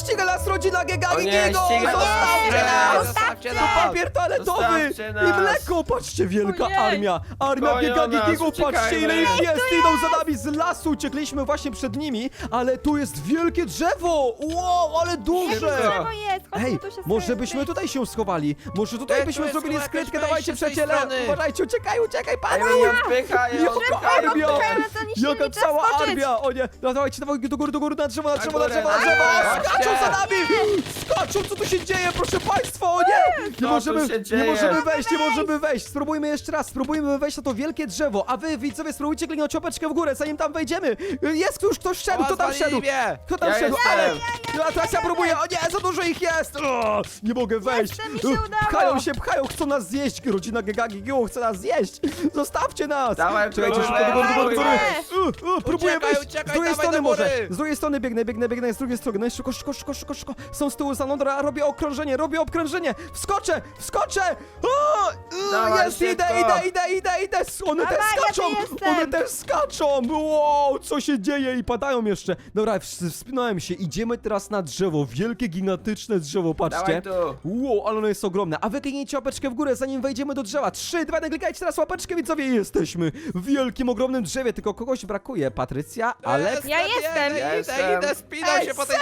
ściga nas rodzina O nie, ściga nas! Zostawcie nas! zostawcie To nas! papier toaletowy! Zostawcie I mleko! Patrzcie, wielka Ojej! armia! Armia Gonią nas, patrzcie ile ich jest! Idą za nami z lasu! Uciekliśmy właśnie przed nimi, ale tu jest wielkie drzewo! Wow, ale duże! Drzewo jest, chodźmy Ej, tu się może byśmy tutaj się schowali? Może tutaj Ej, tu byśmy jest zrobili chyba skrytkę? Dawajcie wejście z tej przyjaciele! strony. Uważajcie, uciekaj, uciekaj, Ej, padaj! mnie odpychają, Jaka odpychają armia! mnie. Teraz oni się Jaka nie cała skoczyć. armia! O nie, no, dawajcie, dawajcie do góry, do góry, na drzewo, na drzewo, na górę, drzewo, na na drzewo! górę, Skaczą chodźcie. za nami! Skaczą, co tu się dzieje, proszę państwa, o nie! Nie możemy, się nie dzieje? możemy wejść, nie możemy wejść! Spróbujmy jeszcze raz, spróbujmy wejść na to wielkie drzewo, a wy, widzowie, spróbujcie kliknąć łapeczkę w górę, zanim tam wejdziemy! Jest już ktoś wszedł, kto tam wszedł? Mnie. Kto tam Ja wszedł? jestem. Ale... No, a teraz ja próbuję, o nie, za dużo ich jest! O, nie mogę wejść! Jeszcze mi się udało. Pchają się, pchają, chcą nas zjeść! Rodzina Gegagi Giu chce nas zjeść! Zostawcie nas! Dawaj, Czekajcie, próbuj, szybko do góry, do góry, do góry! Dawajcie. Próbuję Uciekaj, wejść! uciekaj, z drugiej dawaj strony do może! góry. Z drugiej strony biegnę, biegnę, biegnę, z drugiej strony. No i szybko, szybko, szybko, szybko, szybko. Są z tyłu dobra, robię okrążenie, robię okrążenie! Wskoczę, wskoczę! O, Dawaj, jest, idę, szybko. idę, idę, idę, idę! One też Dawaj, ja tu skaczą! jestem. One też skaczą! Wow, co się dzieje? I padają jeszcze. Dobra, ws- wspinałem się, idziemy teraz na drzewo, wielkie, gigantyczne drzewo, patrzcie. Dawaj tu. Wow, ale ono jest ogromne. A wy kliknijcie łapeczkę w górę, zanim wejdziemy do drzewa. Trzy, dwa, klikajcie teraz łapeczkę, widzowie. i Jesteśmy w wielkim, ogromnym drzewie, tylko kogoś brakuje. Patrycja, Alex... Ja jestem. Idę, Jestem. idę, idę, spinam Ej, się po tej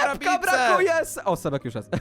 Sebka drabince. brakuje! O, Sebek już jest.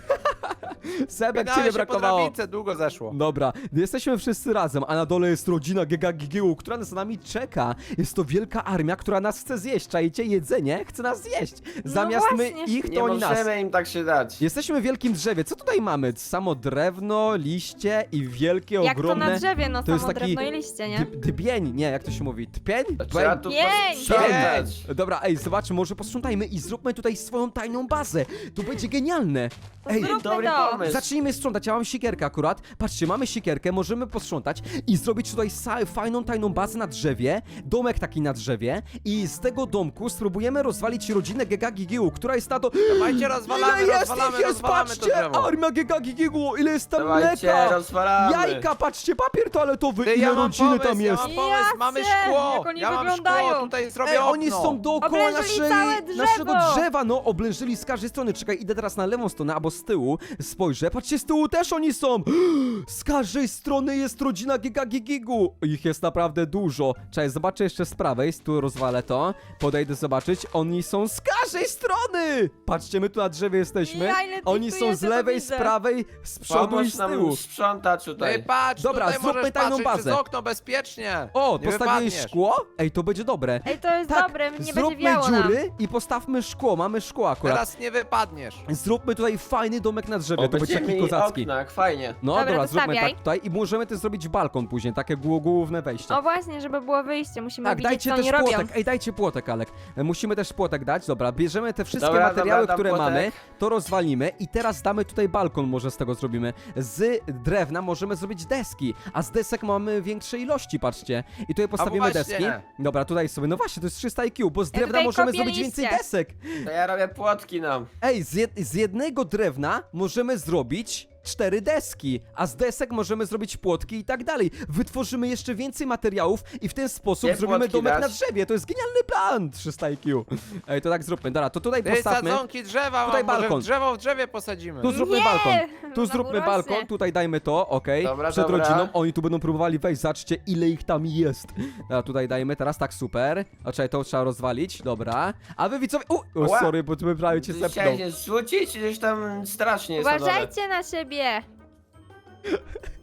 Sebek ciebie się po brakowało. drabince, długo zeszło. Dobra, jesteśmy wszyscy razem, a na dole jest rodzina Giga Gigiu, która za nami czeka. Jest to wielka armia, która nas chce zjeść. Czajcie, jedzenie chce nas zjeść. Zamiast my właśnie. ich, Nie to oni nas. możemy im tak się dać. Jesteśmy w wielkim drzewie. Co tutaj mamy? Samo drewno, liście i wielkie, Jak to ogromne... na drzewie, no to jest samo taki drewno i liście, nie? Dy- Dybień, nie, jak to się mówi? Tpień? Trzeba tu posprzątać. Dobra, ej, zobaczmy, może posprzątajmy i zróbmy tutaj swoją tajną bazę. To będzie genialne. Ej, Zróbmy Dobry to. Pomysł. Zacznijmy sprzątać, ja mam siekierkę akurat. Patrzcie, mamy siekierkę, możemy posprzątać i zrobić tutaj sa- fajną, tajną bazę na drzewie, domek taki na drzewie i z tego domku spróbujemy rozwalić rodzinę Gegagigiu, która jest na to... Dawajcie, rozwalamy, ile jest rozwalamy, ich jest, rozwalamy to patrzcie! drzewo. Armia Gegagigiu, ile jest tam Dawajcie, mleka! rozwalamy. Jajka, patrzcie, papier toaletowy, Ty, ile ja mam rodziny pomysł, tam ja jest! mam pomysł, mamy szkło, jak oni ja mam wyglądają. szkło, tutaj zrobię Ej, okno. oni są dookoła Oblężyli naszej, całe drzewo. naszego drzewa, no, oblężyli z każdej strony. Czekaj, idę teraz na lewą stronę, albo z tyłu, spojrzę, patrzcie, z tyłu też oni są! Z każdej strony jest rodzina Gigagigigu! Ich jest naprawdę dużo. Czekaj, zobaczę jeszcze z prawej, tu rozwalę to, podejdę zobaczyć, oni są z każdej strony! Patrzcie, my tu na drzewie jesteśmy, Ja, ile tych oni tu są jest, z ja to lewej, z widzę. prawej, z przodu i Pomóż z nam tyłu. sprzątać i tutaj. patrz, Dobra, tutaj zróbmy możesz tajną patrzeć bazę. przez okno bezpiecznie. O, nie postawiłeś wypadniesz. szkło? Ej, to będzie dobre. Ej, to jest Tak, dobre, nie będzie zróbmy wiało dziury i postawmy szkło, mamy szkło akurat. Teraz nie wypadniesz. Zróbmy tutaj fajny domek na drzewie, to będzie taki kozacki. okna, jak fajnie. No Dobra, dobra, zróbmy tak tutaj i możemy też zrobić balkon później, takie głó- główne wejście. O właśnie, żeby było wyjście, musimy tak, widzieć, dajcie co też oni robią. płotek, ej dajcie płotek, Alek. E, Musimy też płotek dać, dobra, bierzemy te wszystkie Dobra, materiały, dobra, dam które płotek. mamy, to rozwalimy i teraz damy tutaj balkon, może z tego zrobimy. Z drewna możemy zrobić deski, a z desek mamy większe ilości, patrzcie. I tutaj postawimy właśnie. deski. Dobra, tutaj sobie, no właśnie, to jest 300 IQ, bo z drewna tutaj możemy kopię zrobić więcej liście. desek. To ja robię płotki nam. Ej, z, jed z jednego drewna możemy zrobić cztery deski, a z desek możemy zrobić płotki i tak dalej. Wytworzymy jeszcze więcej materiałów i w ten sposób Gdzie zrobimy płotki domek dać? na drzewie. To jest genialny plan, 300 IQ. Ej, to tak zróbmy. Dobra, to tutaj Ty, postawmy. sadzonki drzewa, Tutaj mam, może balkon. drzewo w drzewie posadzimy. Tu zróbmy Nie, balkon. Tu na zróbmy balkon, tutaj dajmy to, okej. Dobra, Przed dobra. rodziną oni tu będą próbowali wejść, zobaczcie ile ich tam jest. A tutaj dajmy teraz, tak super. A czekaj, to trzeba rozwalić, dobra. A wy widzowie, u, o Ła. sorry, bo tu prawie cię Ty zepnął. chciałeś się zrzucić, gdzieś tam strasznie jest na dole? Uważajcie na siebie.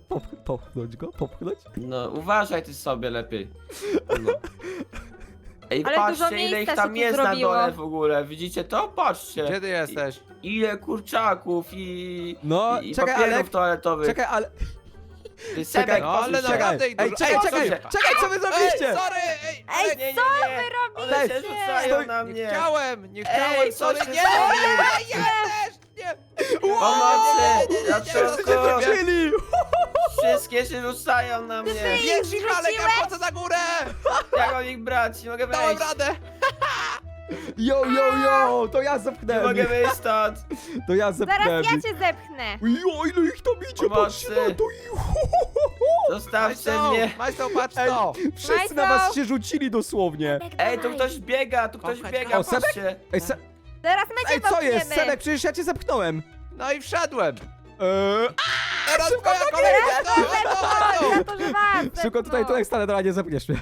Pop, popchnąć go, popchnąć. No, uważaj ty sobie lepiej. No. Ej, Ale dużo patrzcie ile ich tam tu jest na zrobiło. dole w ogóle, widzicie to? Patrzcie. Gdzie ty jesteś? Ile kurczaków i, No, i czekaj, papierów Alek, toaletowych. Czekaj, ale... Ty, Sebek, Czekaj, No, ale się. naprawdę ich Ej, dużo. czekaj, Ej, czekaj, posuń się. czekaj, co wy zrobiliście? Ej, sorry, ej, Ej, Nie, nie, nie, co nie. wy robicie? One się rzucają Stoi- na Nie mnie. chciałem, nie Ej, chciałem, co sorry, się nie, stało? nie, ja też, nie. Pomocy! Wszyscy Ratunku! się wrócili! Wszystkie się rzucają na mnie! Bierz ich, Alek, ja wchodzę na górę. Jak mam ich brać? Nie mogę Dałem wejść! radę. Yo, yo, yo, to ja Nie mogę ich, wyjść stąd! to ja zepchnę Zaraz ja ich. cię zepchnę. Jo, ile ich tam idzie, patrzcie Pomocy. na to! Zostawcie Majstą, mnie! Majstą, patrz Ej, to. wszyscy na was się rzucili dosłownie. Ej, tu ktoś biega, tu ktoś biega, O, Sebek? patrzcie! Ej, se... Teraz my cię Ej, co jest? popchniemy. Sebek, przecież ja cię zepchnąłem. No i wszedłem. Eee, Teraz szybko, twoja nogi! kolej. No, no, no, Szybko tutaj, tutaj stanę, dobra, nie zepchniesz mnie.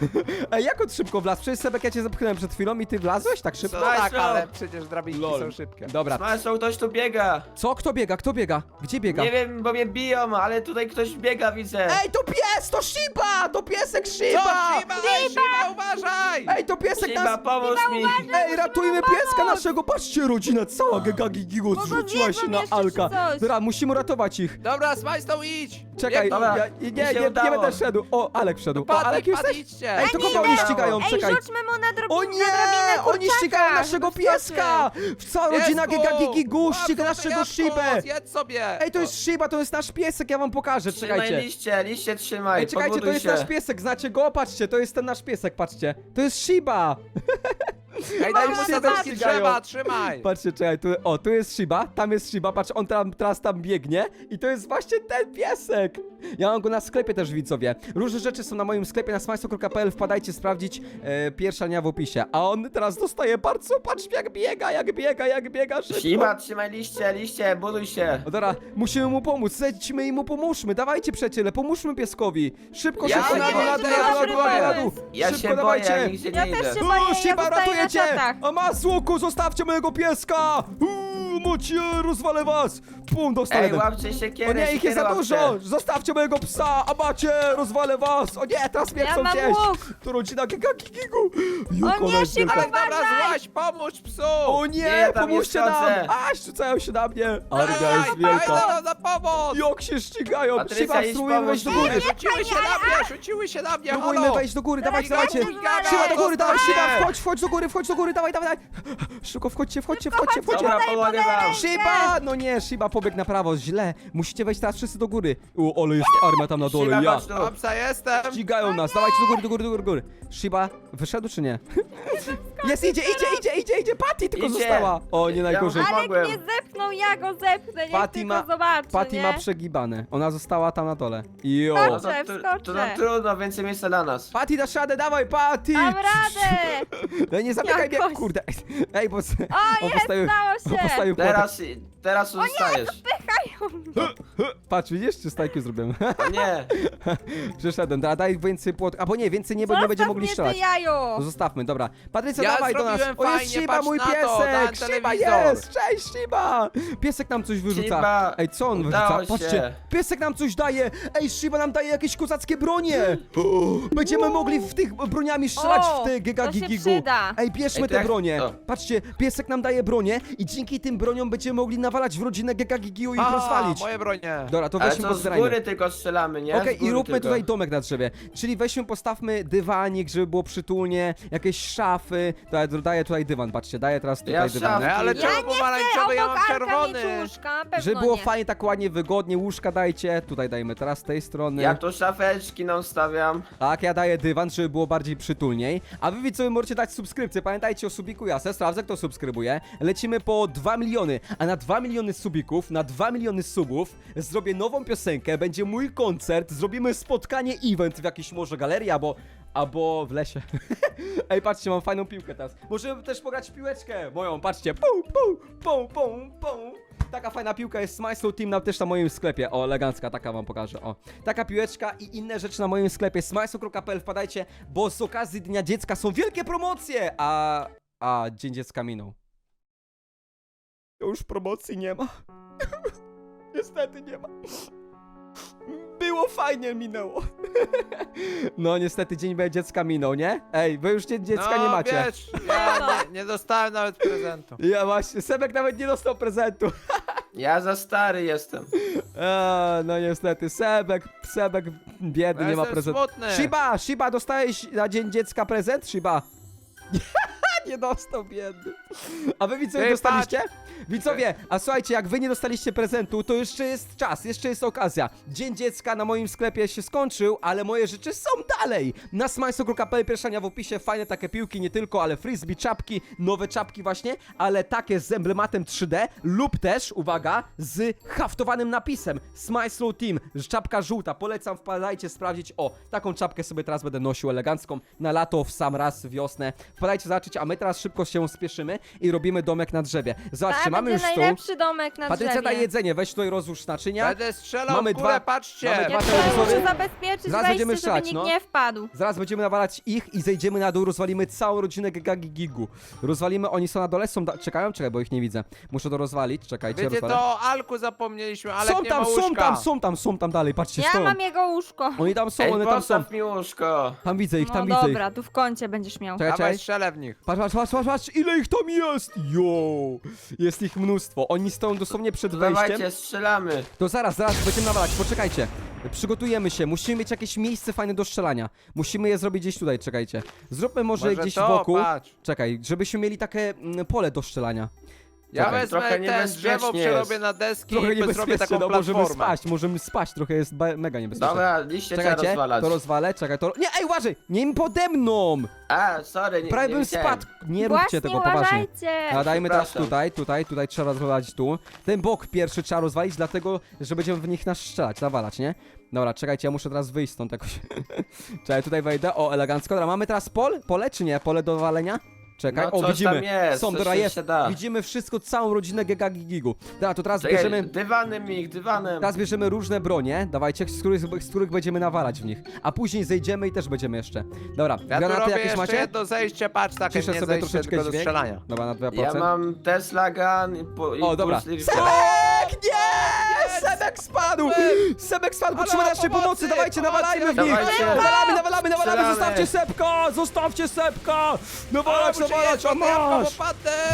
Ej, jak on szybko wlazł? Przecież Sebek, ja cię zepchnąłem przed chwilą i ty wlazłeś tak szybko? Tak, Smajslow. ale przecież drabinki Lol. są szybkie. Dobra. Smajslow, ktoś tu biega. Co? Kto biega? Kto biega? Gdzie biega? Nie wiem, bo mnie biją, ale tutaj ktoś biega, widzę. Ej, to pies! To Shiba! To piesek Co, Shiba! Shiba? Ej, Shiba, uważaj! Ej, to piesek Shiba, nas... pomóż mi. Ej, ratujmy pieska naszego! Patrzcie, rodzina cała Gegagi Gigu Bo go zrzuciła się na jeszcze, Alka. coś? Dobra, musimy ratować ich. Dobra, Smajstow, idź! Czekaj, Dobra, ja, nie, mi nie, się nie, nie udało. będę szedł. O, Alek wszedł. O, Alek jesteś? idźcie! Ej, to nie kogo oni ścigają? Ej, Czekaj. rzućmy mu na drobinę, O na nie! drobinę Oni ścigają naszego pieska! Cała rodzina Piesku, Gegagi Gigu łap ściga naszego jabłko, Shibę! Zjedz sobie! Ej, to jest Shiba, to jest nasz piesek, ja wam pokażę, Trzymaj czekajcie. liście, liście trzymaj, Ej, czekajcie, to jest się. nasz piesek, znacie go? Patrzcie, to jest ten nasz piesek, patrzcie. To jest Shiba! Ej, daj mu sadeczki ścigają. drzewa, trzymaj! Patrzcie, czekaj, tu, o, tu jest Shiba, tam jest Shiba, patrz, on tam, teraz tam biegnie i to jest właśnie ten piesek. Ja mam go na sklepie też, widzowie. Różne rzeczy są na moim sklepie na smajsto.pl, wpadajcie sprawdzić, e, pierwsza linia w opisie. A on teraz dostaje bardzo, patrz jak biega, jak biega, jak biega szybko. Shiba, trzymaj liście, liście, buduj się. No dobra, musimy mu pomóc, zejdźmy i mu pomóżmy, dawajcie przyjaciele, pomóżmy pieskowi. Szybko, Ja szybko, nie na dół, na dół, na dół, na dół, na dół. Ja Szybko, się boję, dawajcie. ja nigdzie Ja nie też idę. się boję, O, ja Shiba, zostaję na czatach. A ma z łuku, zostawcie mojego pieska! Uuu, mocie, rozwalę was! Pum, dostał Ej, jeden. łapcie O siekierę, nie, ich jest siekierę za łapcie. dużo! Zostawcie mojego psa! A macie, rozwalę was! O nie, teraz mnie Ja chcą mam zjeść! łuk. To rodzina Gigagi Gigu! O nie, wielka. Ale dobra, Uważaj! złaź, pomóż psu! O nie, Nie, ja tam nie pomóżcie nam! wchodzę. A, rzucają się na mnie! Armia Dawaj, jest dawaj, wielka! dawaj, na pomoc! Jak się ścigają! Patrycja, Shiba, idź spróbujemy wejść do pomóż góry! mi. Rzuciły się na mnie, rzuciły się na mnie, Próbujmy halo! wejść do góry, dawajcie, Teraz dawajcie! Shiba do góry, dawaj! Shiba, wchodź, wchodź do góry, wchodź do góry, dawaj, dawaj, dawaj! Szybko, wchodźcie, wchodźcie, wchodźcie, wchodźcie! Dobra, Shiba! No nie, Shiba pobiegł na prawo, źle. Musicie wejść teraz wszyscy do góry. O, ale jest armia tam na dole, Shiba, ja. chodź tu. Dobrze, jestem! Ścigają nas, dawajcie do góry, do góry, do góry, do góry. Shiba, wyszedł czy nie? Jest, idzie, idzie, idzie, idzie, idzie, Patty tylko Idzie. została. O, nie najgorzej. Ja Alek Pomogłem. mnie zepchnął, ja go zepchnę, niech Patty tylko ma- zobaczy, Patty nie? ma przegibane. Ona została tam na dole. Jo. No to, Wskoczę, to, wskoczę. to, to trudno, więcej miejsca dla nas. Patty, dasz radę, dawaj, Patty! Mam radę! Ej, nie zamykaj mnie, Jakoś. kurde. Ej, bo... O, on jest, postawił, stało on się! postawił płotek. Teraz, teraz zostajesz. Pychają mnie. Patrz, widzisz, czy stajki zrobiłem. Nie, Przeszedłem, da, daj więcej płot. Albo nie, więcej nie, bo nie będziemy mogli strzelać. jajo! No zostawmy, dobra. Patrycja, Ja dawaj do nas. zrobiłem O, jest fajnie, Shiba, patrz mój na to, piesek. Shiba telewizor. jest, cześć Shiba. Piesek nam coś wyrzuca. Shiba, Ej, co on udało wyrzuca? się. Patrzcie, piesek nam coś daje. Ej, Shiba nam daje jakieś kozackie bronie. Będziemy mogli w tych broniami strzelać O, w te Giga to się Gigigu. przyda. Ej, bierzmy Ej, to te jak- bronie. o. Patrzcie, piesek nam daje bronie i dzięki tym broniom będziemy mogli nawalać w rodzinę Giga Gigiu i A, rozwalić. moje bronie! Dobra, to ale weźmy to z góry tylko strzelamy, nie? Okej, góry i róbmy tylko. tutaj domek na drzewie. Czyli weźmy, postawmy dywanik, żeby było przytulnie, jakieś szafy. Daję, daję tutaj dywan, patrzcie, daję teraz tutaj Ja dywan. Nie, ale Ja czemu Ja nie pomarańczowy, ja obok mam Arka czerwony! na pewno Żeby było nie. fajnie, tak ładnie, wygodnie, łóżka dajcie. Tutaj dajmy teraz z tej strony. Ja tu szafeczki nam stawiam. Tak, ja daję dywan, żeby było bardziej przytulniej. A wy widzowie możecie dać subskrypcję. Pamiętajcie o subiku jasę, sprawdzę kto subskrybuje. Lecimy po 2 miliony, a na 2 miliony subików, na 2 miliony subów zrobię nową piosenkę, będzie mój koncert, zrobimy spotkanie, event w jakiejś może galerii albo... Albo w lesie. Ej, patrzcie, mam fajną piłkę teraz. Możemy też pograć w piłeczkę moją, patrzcie. Pum, pum, pum, pum, pum. Taka fajna piłka jest Smyslow Team na, też na moim sklepie. O, elegancka, taka wam pokażę. O, taka piłeczka i inne rzeczy na moim sklepie smyslow.pl wpadajcie, bo z okazji Dnia Dziecka są wielkie promocje, a... a Dzień Dziecka minął. Już promocji nie ma. Niestety nie ma. Było fajnie, minęło. No niestety Dzień Dziecka minął, nie? Ej, wy już Dzień Dziecka no, nie macie. wiesz, ja nie, nie dostałem nawet prezentu. Ja właśnie, Sebek nawet nie dostał prezentu. Ja za stary jestem. Eee, no niestety, Sebek, Sebek biedny, Ja nie ma jestem prezentu. smutny. Shiba, Shiba, dostałeś na Dzień Dziecka prezent? Shiba. nie dostał, biedny. A wy widzowie Ej, dostaliście? Widzowie, a słuchajcie, jak wy nie dostaliście prezentu, to jeszcze jest czas, jeszcze jest okazja. Dzień Dziecka na moim sklepie się skończył, ale moje rzeczy są dalej. Na smajso.pl pierwszania w opisie, fajne takie piłki, nie tylko, ale frisbee, czapki, nowe czapki właśnie, ale takie z emblematem 3D lub też, uwaga, z haftowanym napisem Smile Team, czapka żółta, polecam, wpadajcie, sprawdzić, o, taką czapkę sobie teraz będę nosił elegancką, na lato, w sam raz, wiosnę, wpadajcie zobaczyć, a my my teraz szybko się spieszymy i robimy domek na drzewie. Zobaczcie, Tak, mamy już stół. najlepszy domek na Patrycja drzewie. daj jedzenie, weź tutaj rozłóż naczynia. Będę strzelał Mamy w górę, dwa- patrzcie! mamy Ja dwa tutaj telewizory. muszę zabezpieczyć Zaraz będziemy wejście, żeby strzelać, nikt no. nie wpadł. Zaraz będziemy nawalać ich i zejdziemy na dół, rozwalimy całą rodzinę Gagi Gigu. Rozwalimy, oni są na dole, są, da- czekają? Czekaj, bo ich nie widzę. Muszę to rozwalić, czekajcie, Wiecie, rozwalę. to o Alku zapomnieliśmy, ale są nie tam, ma są łóżka. tam, są tam, są tam dalej, patrzcie, Ja stoją. mam jego łóżko. Oni tam są, Ej, one tam są. postaw mi łóżko. Tam widzę ich, No tam widzę ich. dobra, tu w kącie będziesz miał. Czekaj, Dawaj, czekaj. strzelę w nich. Patrz, patrz, patrz, patrz, patrz, ile ich tam jest! Jo! Jest ich mnóstwo. Oni stoją dosłownie przed wejściem. Dawajcie, strzelamy. To zaraz, zaraz będziemy nawalać, poczekajcie. Przygotujemy się, musimy mieć jakieś miejsce fajne do strzelania. Musimy je zrobić gdzieś tutaj, czekajcie. Zróbmy może, Może gdzieś to, wokół. patrz. Czekaj, żebyśmy mieli takie mm, pole do strzelania. Ja Czekaj, wezmę trochę ten drzewo, niebezpiecznie przerobię jest. na deski Trochę i zrobię taką no możemy platformę. spaść, możemy spaść, trochę jest mega niebezpieczne. Dobra, liście trzeba Czekajcie, rozwalać. to rozwalę, czekaj, to... Nie, ej, uważaj! Nie im pode mną! A, sorry, nie, Prawie nie bym widziałem. spadł. Nie róbcie Właśnie, tego, poważnie. uważajcie. A dajmy teraz Przepraszam. tutaj, tutaj, tutaj trzeba rozwalać tu. Ten bok pierwszy trzeba rozwalić, dlatego, że będziemy w nich nas strzelać, nawalać, nie? Dobra, czekajcie, ja muszę teraz wyjść stąd jakoś. Czekaj, tutaj wejdę, o, elegancko. Dobra, mamy teraz pol? Pole czy nie? Pole do walenia? Czekaj, No, o, coś widzimy. tam jest, coś się jest. da. Widzimy wszystko, całą rodzinę Gegagi Gigu. Dobra, to teraz Czekaj, bierzemy... dywanem ich, dywanem. Teraz bierzemy różne bronie, dawajcie, z których, z których będziemy nawalać w nich. A później zejdziemy i też będziemy jeszcze. Dobra, Ja tu granaty robię jakieś jeszcze macie? jedno zejście, patrz, takie Ciszę nie sobie zejście, troszeczkę tylko do dźwięk. strzelania. Dobra, na 2%. Ja mam Tesla Gun i, po, i O, dobra. Sebek! Nie! Sebek spadł! Sebek spadł, potrzeba naszej pomocy, dawajcie, nawalajmy w nich! Dawajcie. Nawalamy, nawalamy, nawalamy, Strzelamy. zostawcie Sebka! Zostawcie Sebka! Nawalać, muszę nawalać, jeść, a masz!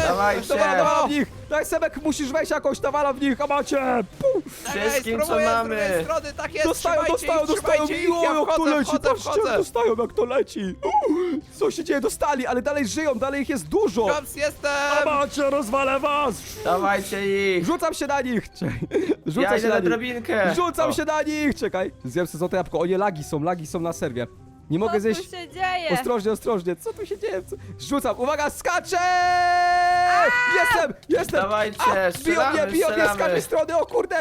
Dawajcie. Nawala, nawala w nich! Daj Sebek, musisz wejść jakoś, nawala w nich, a macie! Pum. Wszystkim, co mamy. strony, tak jest, Dostają, trzymajcie dostają, ich, dostają! trzymajcie ich, Jo, ja jak to wchodzę, leci, wchodzę, patrzcie, wchodzę. dostają, jak to leci! Co się dzieje? Dostali, ale dalej żyją, dalej ich jest dużo! Jestem! A macie, rozwalę was! Dawajcie ich. Rzucam się na nich! Ja Rzucam idę się na na nich! drabinkę. Rzucam O. się na nich! Czekaj, zjem sobie złote jabłko. O nie, lagi są, lagi są na serwie. Nie mogę Co tu się dzieje? Ostrożnie, ostrożnie. Co tu się dzieje? Co? Rzucam, uwaga, skaczę! Jestem, jestem! Dawajcie, A, biją strzelamy, mnie, biją mnie z strzelamy. każdej strony, o kurde!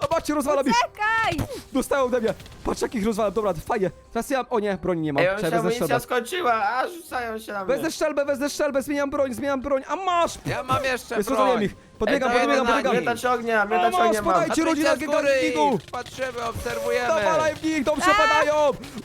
A macie, rozwalam ich! Czekaj! Dostają ode mnie! Patrz jak ich rozwalam, dobra, fajnie. Teraz ja, o nie, broni nie mam. Ej, on się Czekaj, wezmę amunicja strzelbę. skończyła, a rzucają się na mnie. Wezmę strzelbę, wezmę strzelbę, zmieniam broń, zmieniam broń, a masz! Ja mam jeszcze Jest broń! ich. Podbiegam, Ej, podbiegam, podbiegam. Miotacz ognia, miotacz masz, ognia mam. podajcie. rodzina Patrycja z góry Gigantiku. ich Patrzymy, obserwujemy! W nich, dobrze A! padają!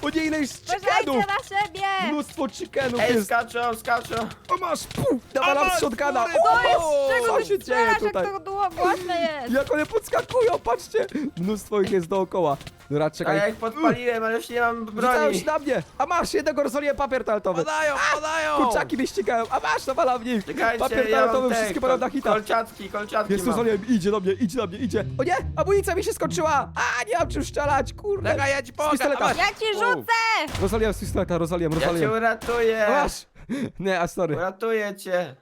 O nie, ile jest Uważajcie chickenów! na siebie! Mnóstwo chickenów Ej, jest! skaczą, skaczą. O masz, puf! Nawalam masz, shotguna! O, to jest, o, Czego Co ty się dzieje strzelasz, jak tutaj? to długo głośne jest? Jak one podskakują, patrzcie! Mnóstwo ich jest dookoła. Dobra, A ja czekaj. ich podpaliłem, ale już nie mam Rzucają broni. się na mnie! A masz, jednego rozwaliłem papier toaletowy! Podają, podają! Kurczaki mnie ścigają, a masz, nawalam w nich! Czekajcie, Papier ja mam toaletowy, te, wszystkie padają na kol- hita! Kolczatki, kolczatki Jest mam. rozwaliłem, idzie do mnie, idzie do mnie, idzie! O nie! Amunicja mi się skończyła! A, nie mam czym strzelać, kurde! Czekaj, ja ci Z pomogę! pistoleta. Ja ci rzucę! Rozwaliłem z pistoleta, rozwaliłem, Ja cię rozwaliłem. uratuję. Masz! Nie, a sorry. Uratuję cię.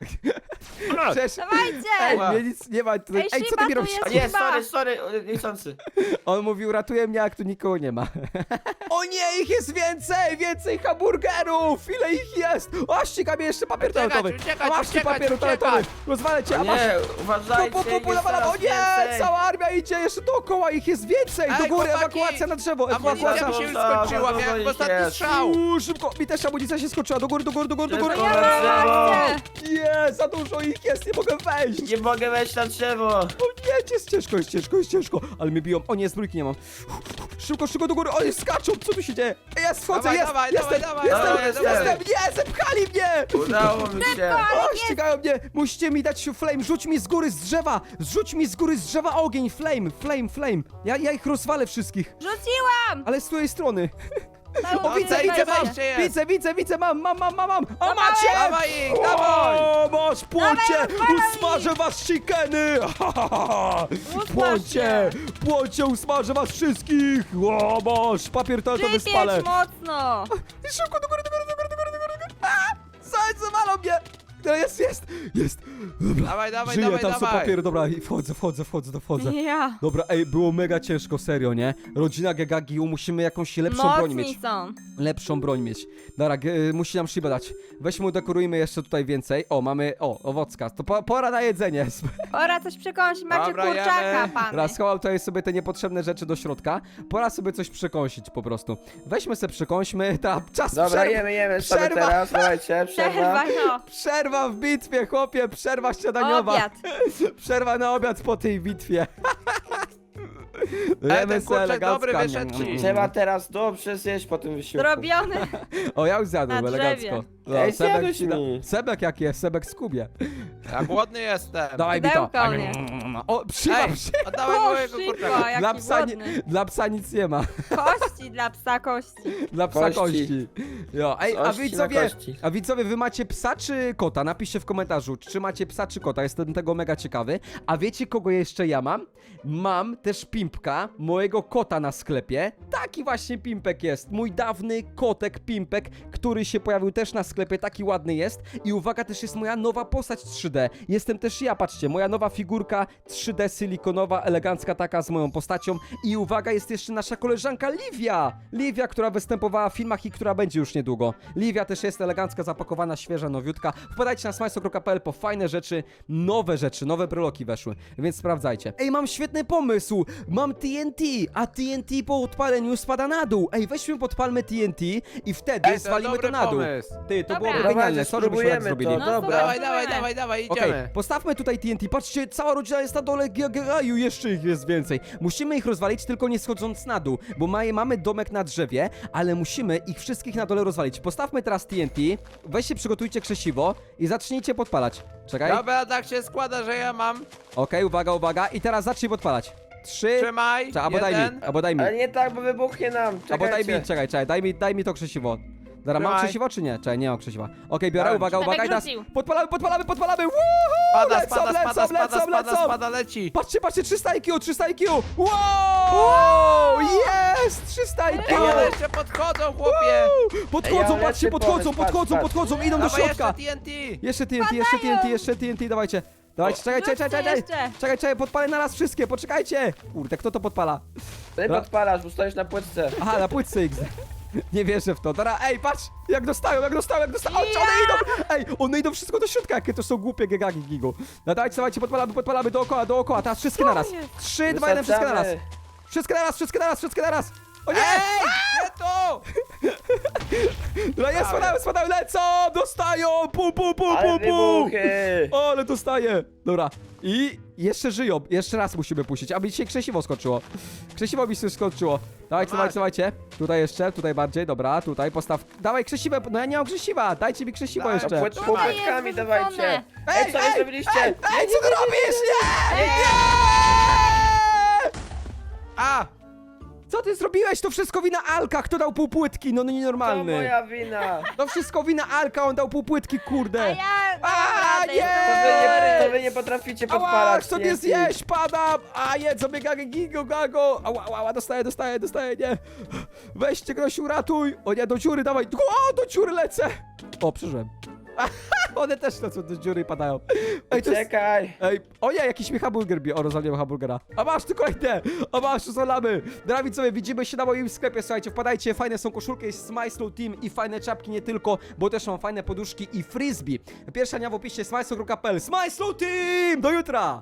Przecież... Dawajcie! Ej, mnie nic nie ma tutaj. Ej, Ej, co Shiba ty mi tu robisz? jest. A nie, Chyba. sorry, sorry, niechcący. On mówił, ratuje mnie, jak tu nikogo nie ma. o nie, ich jest więcej! Więcej hamburgerów! Ile ich jest? O, ściga mnie jeszcze papier Uciekać, toaletowy. uciekać, A masz tu uciekać, papieru uciekać. toaletowy. Rozwalę cię, a masz... Nie, uważajcie, ich pu, jest nawalam. O coraz nie! więcej. Cała armia idzie jeszcze dookoła, ich jest więcej! Do Ej, góry, chłopaki! ewakuacja na drzewo, Amunicja ewakuacja. mi się już skończyła, miałem ostatni strzał! Uuu, szybko, mi też amunicja się skończyła, do góry, do góry, do góry, do góry. Tylko na drzewo. Nie, za dużo ich jest, nie mogę wejść. Nie mogę wejść na drzewo. O nie, jest ciężko, jest ciężko, jest ciężko. Ale mnie biją. O nie, zbrojki nie mam. Szybko, szybko do góry. Oni skaczą, co tu się dzieje? Ej, Ja schodzę, Dawaj, jest, dawaj, jestem, dawaj, jestem, dawaj, jestem, dawaj. nie, zepchali mnie. Udało mi się. O, ścigają mnie! Musicie mi dać flame, rzuć mi z góry z drzewa! Rzuć mi z góry z drzewa ogień, flame, flame, flame! Ja, ja ich rozwalę wszystkich, Rzuciłam! ale z której strony? O, widzę, widzę, mam! Widzę, widzę, widzę, mam, mam, mam, mam, mam! Dawaj, macie! Dawaj ich, dawaj! O, masz, płocie! Dawaj, odpalaj Usmażę was chickeny! Usmaż Płocie! się. Płocie, usmażę was wszystkich! O, masz, papier toaletowy spalę! Przypiesz mocno! Szybko, do góry, do góry, do góry, do góry, do góry, do góry! A! Zajce walą mnie! No jest, jest, jest! Dobra, Dawaj, dawaj, żyję, dawaj, tam są dawaj. papiery, dobra, i wchodzę, wchodzę, wchodzę, wchodzę. Ja. Dobra, ej, było mega ciężko, serio, nie? Rodzina Gegagiu, musimy jakąś lepszą broń mieć. Mocni są. Lepszą broń mieć. Dobra, ge- y, musi nam Shiba dać. Weźmy, udekorujmy jeszcze tutaj więcej. O, mamy, o, owocka. To po, pora na jedzenie. Pora coś przekąsić. Macie Dobra, kurczaka, jemy. pan. Dobra, schowam tutaj sobie te niepotrzebne rzeczy do środka. Pora sobie coś przekąsić po prostu. Weźmy sobie przekąśmy, ta czas Dobra, przerwy. jemy, jemy sobie Przerwa. teraz, słuchajcie, przerwa. Przerwa, no. Przerwa Przerwa w bitwie, chłopie, przerwa śniadaniowa. Obiad. Przerwa na obiad po tej bitwie. ten Jemy se kurczak elegancko. dobry wyszedł, Trzeba teraz dobrze zjeść po tym wysiłku. Zrobione. O, ja już zjadłem Na elegancko. drzewie. No, Ej, Sebek, zjadłeś ci da- mi. Sebek jak jest, Sebek skubie. Ja głodny jestem. Dawaj mi to. Pudełko O, przyma, Ej, przy... oddawaj O, mojego szybko, kurczaka. jaki Dla psa, nie, dla psa nic nie ma. Kości dla psa, kości. Dla psa kości. Kości. Jo, ej, a Kości na widzowie, kości. a widzowie, wy macie psa czy kota? Napiszcie w komentarzu, czy macie psa czy kota, jestem tego mega ciekawy. A wiecie, kogo jeszcze ja mam? Mam też pimpka, mojego kota na sklepie. Taki właśnie pimpek jest, mój dawny kotek pimpek, który się pojawił też na sklepie, taki ładny jest. I uwaga, też jest moja nowa postać 3D. Jestem też ja, patrzcie, moja nowa figurka 3D silikonowa, elegancka taka z moją postacią. I uwaga, jest jeszcze nasza koleżanka Livia! Livia, która występowała w filmach i która będzie już niedługo. Livia też jest elegancka, zapakowana, świeża, nowiutka. Wpadajcie na smajso.pl po fajne rzeczy, nowe rzeczy, nowe breloki weszły, więc sprawdzajcie. Ej, mam świetny pomysł! Mam TNT, a TNT po odpaleniu spada na dół. Ej, weźmy podpalmy TNT i wtedy Ej, to zwalimy to dobry na dół. pomysł. Ty, to Dobra. byłoby Dawajcie, genialne, sorry, żebyśmy tak spróbujemy zrobili. No, dobra. Dawaj, dawaj, dawaj, dawaj, Okej, idziemy. postawmy tutaj TNT. Patrzcie, cała rodzina jest na dole Gagaju, jeszcze ich jest więcej. Musimy ich rozwalić, tylko nie schodząc na dół, bo ma, mamy domek na drzewie, ale musimy ich wszystkich na dole rozwalić. Postawmy teraz TNT, weźcie, przygotujcie krzesiwo i zacznijcie podpalać. Czekaj. Okej, Dobra, tak się składa, że ja mam. uwaga, uwaga. I teraz zacznij podpalać. Trzy. Trzymaj, Czekaj, albo daj jeden. mi, albo daj mi. Ale nie tak, bo wybuchnie nam. Albo daj mi, Czekajcie. czekaj, czekaj, daj mi, daj mi to krzesiwo. Dobra, mam Trzymaj. krzesiwo czy nie? Czekaj, nie mam krzesiwa. Okej, biorę, Dałem uwaga, ci. uwaga i teraz podpalamy, podpalamy, podpalamy, Woohoo! Spada, lecą, spada, lecą, spada, lecą, spada, lecą. spada, leci. Patrzcie, patrzcie, 300 IQ, 300 IQ! Wow! Jest! 300 IQ! Ej, ale jeszcze podchodzą, chłopie. Podchodzą, Ej, ale patrzcie, podchodzą, pomysł, patrz, podchodzą, patrz. podchodzą, idą do Dawaj środka! jeszcze TNT. Jeszcze TNT, jeszcze TNT, jeszcze TNT, dawajcie. Dawajcie, czekaj, czekaj, czekaj, czekaj, jeszcze. czekaj, czekaj, podpalę na raz wszystkie, poczekajcie! Kurde, kto to podpala? Ty podpalasz, bo stoisz na płytce. Aha, na płytce X. Nie wierzę w to. Dobra, ej, patrz! Jak dostają, jak dostają, jak dostają! O, czy one idą! Ej, one idą wszystko do środka, jakie to są głupie gegagi gigu. No dawajcie, dawajcie, podpalamy, podpalamy dookoła, dookoła, teraz wszystkie na raz. jest? Trzy, dwa, jeden, wszystkie na raz. Wysadzamy. Wszystkie na raz, wszystkie na raz, wszystkie na raz! O nie! Ej, nie tu. Jest, spadają, spadają, lecą! Dostają! Pu, pu, pu, Ale pu, pu! wybuchy. O, ale dostaje! Dobra. I jeszcze żyją. Jeszcze raz musimy puścić, aby dzisiaj krzesiwo skoczyło. Krzesiwo mi się skoczyło. Dawajcie, dawajcie, dawajcie. Tutaj jeszcze, tutaj bardziej, dobra, tutaj postaw. Dawaj krzesiwo, no ja nie mam krzesiwa, dajcie mi krzesiwo Daj. jeszcze. Tutaj półpłytkami jest dawajcie. wyrzucone. Ej, co wy ej, zrobiliście? Ej, ej, co ty robisz? Nie! Nie! A, Co ty zrobiłeś? To wszystko wina Alka, kto dał pół płytki, no To nienormalny. moja wina. To wszystko wina Alka, on dał pół płytki, A kurde. ja... A, nie! To wy nie, to wy nie potraficie Ała, podpalać. nie TNT. zjeść, padam! A mnie gago, gigo, gago! Ała, ała, ała, dostaję, dostaję, dostaję, nie! Weźcie, Grosiu, ratuj! O nie, do dziury, dawaj! O, do dziury lecę! O, przeżyłem. One też lecą do dziury i padają. Ej, to jest... Czekaj. Ej, o nie, jakiś mi hamburger bije. O, rozwaliłem hamburgera. A masz, tu kolejne! A masz, rozwalamy! Sobie, widzimy się na moim sklepie, słuchajcie, wpadajcie, fajne są koszulki, jest Smyslow Team i fajne czapki nie tylko, bo też mam fajne poduszki i frisbee. Pierwsza dnia w opisie smyslow.pl Smyslow Team! Do jutra!